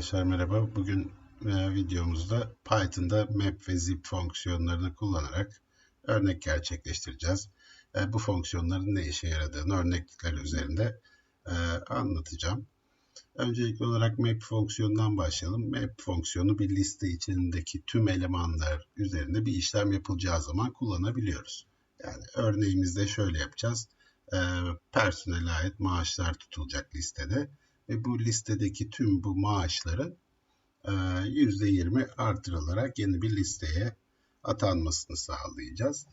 Arkadaşlar merhaba. Bugün e, videomuzda Python'da map ve zip fonksiyonlarını kullanarak örnek gerçekleştireceğiz. E, bu fonksiyonların ne işe yaradığını örnekler üzerinde e, anlatacağım. Öncelikli olarak map fonksiyonundan başlayalım. Map fonksiyonu bir liste içindeki tüm elemanlar üzerinde bir işlem yapılacağı zaman kullanabiliyoruz. Yani örneğimizde şöyle yapacağız. E, personele ait maaşlar tutulacak listede ve bu listedeki tüm bu maaşların %20 e, artırılarak yeni bir listeye atanmasını sağlayacağız.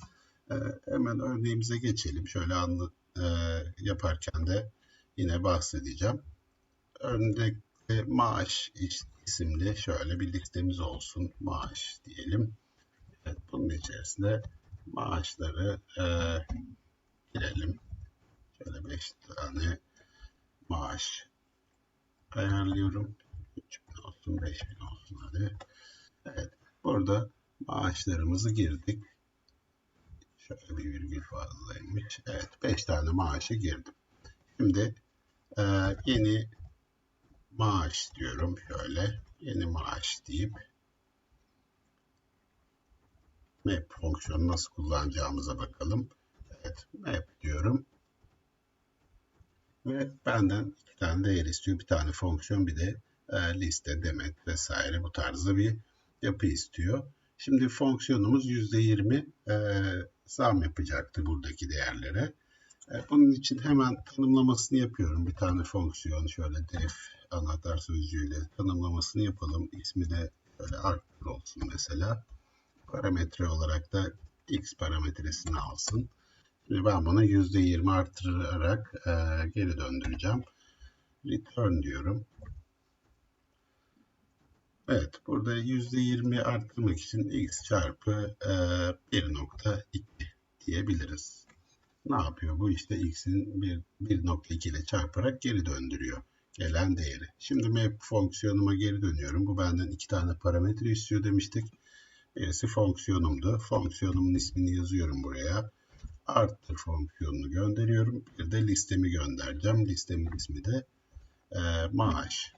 E, hemen örneğimize geçelim. Şöyle anlı, e, yaparken de yine bahsedeceğim. Örnekte maaş isimli şöyle bir listemiz olsun. Maaş diyelim. Evet, bunun içerisinde maaşları e, girelim. Şöyle 5 tane maaş ayarlıyorum. 3000 olsun 5000 olsun hadi. Evet. Burada maaşlarımızı girdik. Şöyle bir virgül fazlaymış. Evet. 5 tane maaşı girdim. Şimdi e, yeni maaş diyorum. Şöyle yeni maaş deyip map fonksiyonu nasıl kullanacağımıza bakalım. Evet. Map diyorum. Ve benden iki tane değer istiyor. Bir tane fonksiyon bir de e, liste, demet vesaire bu tarzda bir yapı istiyor. Şimdi fonksiyonumuz %20 e, zam yapacaktı buradaki değerlere. E, bunun için hemen tanımlamasını yapıyorum. Bir tane fonksiyon şöyle def anahtar sözcüğüyle tanımlamasını yapalım. İsmi de böyle arttır olsun mesela. Parametre olarak da x parametresini alsın. Ben bunu %20 artırarak e, geri döndüreceğim. Return diyorum. Evet, burada %20 arttırmak için x çarpı e, 1.2 diyebiliriz. Ne yapıyor? Bu işte x'in 1.2 ile çarparak geri döndürüyor gelen değeri. Şimdi map fonksiyonuma geri dönüyorum. Bu benden iki tane parametre istiyor demiştik. Birisi fonksiyonumdu. Fonksiyonumun ismini yazıyorum buraya arttır fonksiyonunu gönderiyorum. Bir de listemi göndereceğim. Listemin ismi de e, maaş.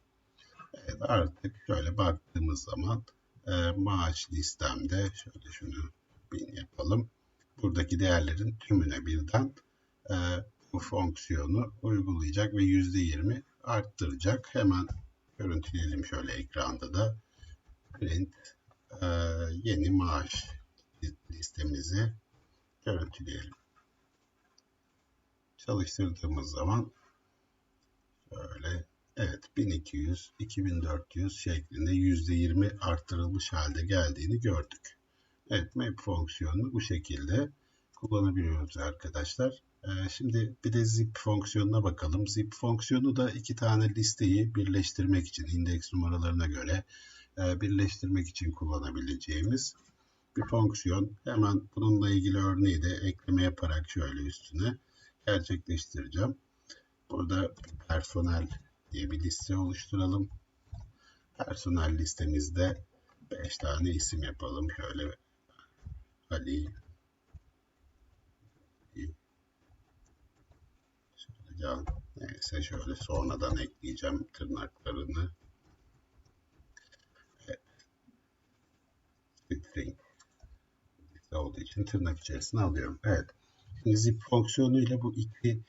Evet, artık şöyle baktığımız zaman e, maaş listemde şöyle şunu bin yapalım. Buradaki değerlerin tümüne birden e, bu fonksiyonu uygulayacak ve %20 arttıracak. Hemen görüntüleyelim şöyle ekranda da print e, yeni maaş listemizi görüntüleyelim çalıştırdığımız zaman böyle evet 1200 2400 şeklinde %20 arttırılmış halde geldiğini gördük. Evet map fonksiyonunu bu şekilde kullanabiliyoruz arkadaşlar. Ee, şimdi bir de zip fonksiyonuna bakalım. Zip fonksiyonu da iki tane listeyi birleştirmek için indeks numaralarına göre e, birleştirmek için kullanabileceğimiz bir fonksiyon. Hemen bununla ilgili örneği de ekleme yaparak şöyle üstüne gerçekleştireceğim. Burada personel diye bir liste oluşturalım. Personel listemizde 5 tane isim yapalım. Şöyle Ali şöyle Can neyse şöyle sonradan ekleyeceğim tırnaklarını. Evet. String olduğu için tırnak içerisine alıyorum. Evet zip fonksiyonuyla bu iki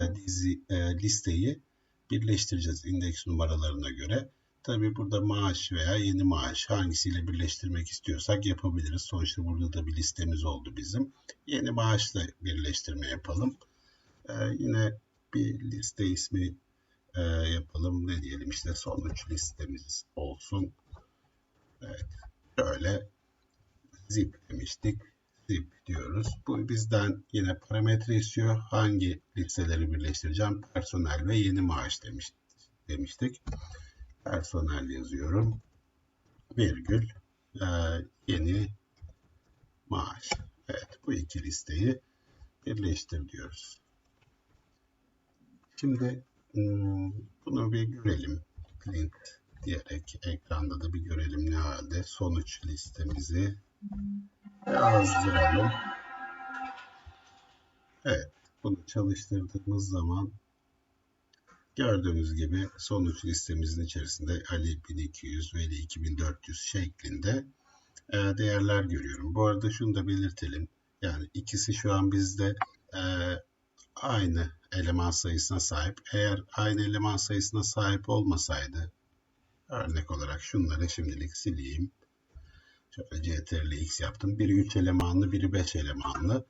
e, dizi e, listeyi birleştireceğiz indeks numaralarına göre. Tabi burada maaş veya yeni maaş hangisiyle birleştirmek istiyorsak yapabiliriz. Sonuçta burada da bir listemiz oldu bizim. Yeni maaşla birleştirme yapalım. Ee, yine bir liste ismi e, yapalım. Ne diyelim işte sonuç listemiz olsun. Evet. Şöyle zip demiştik zip diyoruz. Bu bizden yine parametre istiyor. Hangi listeleri birleştireceğim? Personel ve yeni maaş demiş, demiştik. Personel yazıyorum. Virgül e, yeni maaş. Evet bu iki listeyi birleştir diyoruz. Şimdi hmm, bunu bir görelim. Print diyerek ekranda da bir görelim ne halde. Sonuç listemizi yazdıralım. Evet. Bunu çalıştırdığımız zaman Gördüğünüz gibi sonuç listemizin içerisinde Ali 1200, Veli 2400 şeklinde e, değerler görüyorum. Bu arada şunu da belirtelim. Yani ikisi şu an bizde e, aynı eleman sayısına sahip. Eğer aynı eleman sayısına sahip olmasaydı örnek olarak şunları şimdilik sileyim. Şöyle CTRL X yaptım. Biri 3 elemanlı, biri 5 elemanlı.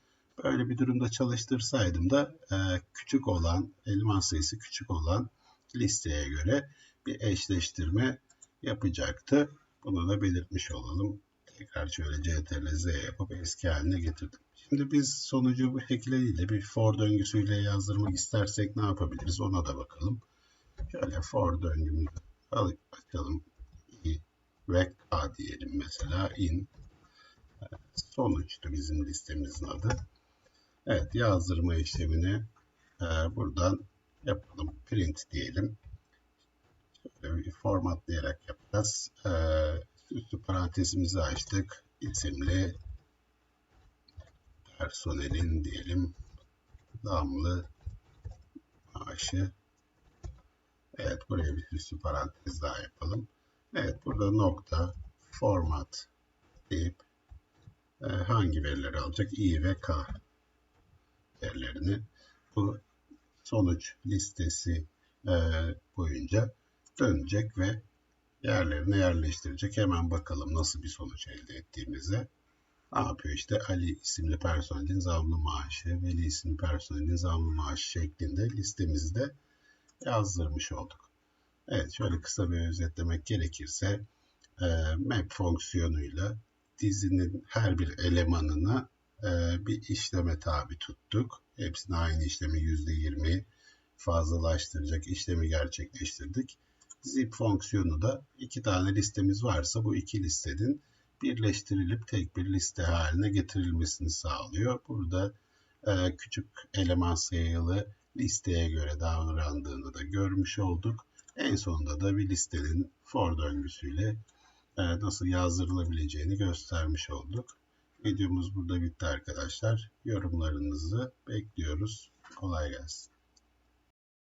Böyle bir durumda çalıştırsaydım da e, küçük olan, eleman sayısı küçük olan listeye göre bir eşleştirme yapacaktı. Bunu da belirtmiş olalım. Tekrar şöyle CTRL Z yapıp eski haline getirdim. Şimdi biz sonucu bu değil de bir for döngüsüyle yazdırmak istersek ne yapabiliriz ona da bakalım. Şöyle for döngümüzü açalım. Ve K diyelim mesela in sonuçtu bizim listemizin adı. Evet yazdırma işlemini e, buradan yapalım. Print diyelim. Şöyle bir formatlayarak yapacağız. E, üstü parantezimizi açtık. İsimli personelin diyelim damlı maaşı. Evet buraya bir üstü parantez daha yapalım. Evet burada nokta format deyip e, hangi verileri alacak? i ve k değerlerini bu sonuç listesi e, boyunca dönecek ve yerlerine yerleştirecek. Hemen bakalım nasıl bir sonuç elde ettiğimize. Ne yapıyor işte Ali isimli personelin zamlı maaşı, Veli isimli personelin zamlı maaşı şeklinde listemizde yazdırmış olduk. Evet şöyle kısa bir özetlemek gerekirse e, map fonksiyonuyla dizinin her bir elemanına e, bir işleme tabi tuttuk. Hepsine aynı işlemi %20 fazlalaştıracak işlemi gerçekleştirdik. Zip fonksiyonu da iki tane listemiz varsa bu iki listenin birleştirilip tek bir liste haline getirilmesini sağlıyor. Burada e, küçük eleman sayılı listeye göre davrandığını da görmüş olduk. En sonunda da bir listenin for döngüsüyle e, nasıl yazdırılabileceğini göstermiş olduk. Videomuz burada bitti arkadaşlar. Yorumlarınızı bekliyoruz. Kolay gelsin.